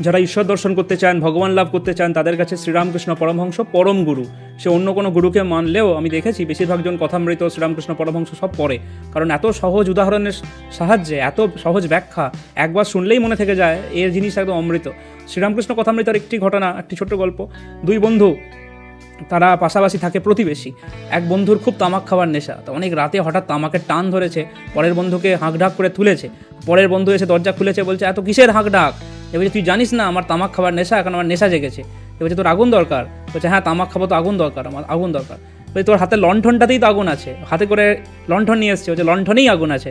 যারা ঈশ্বর দর্শন করতে চান, ভগবান লাভ করতে চান, তাদের কাছে শ্রীরামকৃষ্ণ পরমহংস পরম গুরু। সে অন্য কোনো গুরুকে মানলেও আমি দেখেছি বেশিরভাগজন কথামৃত শ্রীরামকৃষ্ণ পরমহংস সব পড়ে। কারণ এত সহজ উদাহরণের সাহায্যে, এত সহজ ব্যাখ্যা একবার শুনলেই মনে থেকে যায়, এর জিনিস একদম অমৃত। শ্রীরামকৃষ্ণ কথামৃতর একটি ঘটনা, একটি ছোট্ট গল্প। দুই বন্ধু, তারা পাশাপাশি থাকে প্রতিবেশী। এক বন্ধুর খুব তামাক খাওয়ার নেশা। তো অনেক রাতে হঠাৎ তামাকের টান ধরেছে, পরের বন্ধুকে হাঁকডাক করে তুলেছে। পরের বন্ধু এসে দরজা খুলেছে, বলছে, এত কিসের হাঁকডাক এবার তুই জানিস না আমার তামাক খাবার নেশা, এখন আমার নেশা জেগেছে। এবার তোর আগুন দরকার, বলছে হ্যাঁ তামাক খাব তো আগুন দরকার, আমার আগুন দরকার। বলছে, তোর হাতে লণ্ঠনটাতেই তো আগুন আছে, হাতে করে লণ্ঠন নিয়ে এসছে। বলছে, লণ্ঠনেই আগুন আছে।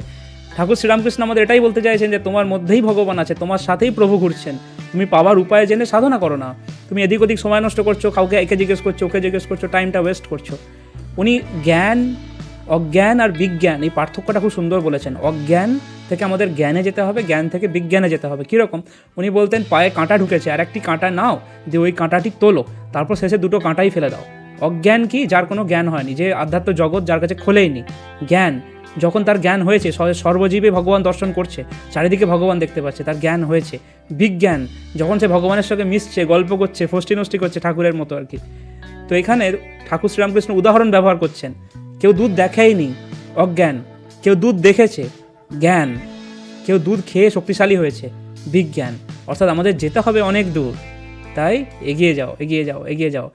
ঠাকুর শ্রীরামকৃষ্ণ আমাদের এটাই বলতে চাইছেন যে, তোমার মধ্যেই ভগবান আছে, তোমার সাথেই প্রভু ঘুরছেন। তুমি পাওয়ার উপায় জেনে সাধনা করো না। তুমি এদিক ওদিক সময় নষ্ট করছ, কাউকে একে জিজ্ঞেস করছ, ওকে জিজ্ঞেস করছ, টাইমটা ওয়েস্ট করছ। উনি জ্ঞান অজ্ঞান আর বিজ্ঞান, এই পার্থক্যটা খুব সুন্দর বলেছেন। অজ্ঞান থেকে আমাদের জ্ঞানে যেতে হবে, জ্ঞান থেকে বিজ্ঞানে যেতে হবে। কীরকম? উনি বলতেন, পায়ে কাঁটা ঢুকেছে, আর একটি কাঁটা নাও যে ওই কাঁটাটি তোলো, তারপর শেষে দুটো কাঁটাই ফেলে দাও। অজ্ঞান কি? যার কোনো জ্ঞান হয়নি, যে আধ্যাত্ম জগৎ যার কাছে খোলেইনি জ্ঞান, যখন তার জ্ঞান হয়েছে সর্বজীবে ভগবান দর্শন করছে, চারিদিকে ভগবান দেখতে পাচ্ছে, তার জ্ঞান হয়েছে। বিজ্ঞান, যখন সে ভগবানের সঙ্গে মিশছে, গল্প করছে, ফষ্টি নষ্টি করছে ঠাকুরের মতো আর কি। তো এখানে ঠাকুর শ্রীরামকৃষ্ণ উদাহরণ ব্যবহার করছেন। কেউ দুধ দেখেইনি অজ্ঞান। কেউ দুধ দেখেছে, জ্ঞান। কেউ দুধ খেয়ে শক্তিশালী হয়েছে, বিজ্ঞান। অর্থাৎ আমাদের যেতে হবে অনেক দূর। তাই এগিয়ে যাও এগিয়ে যাও এগিয়ে যাও।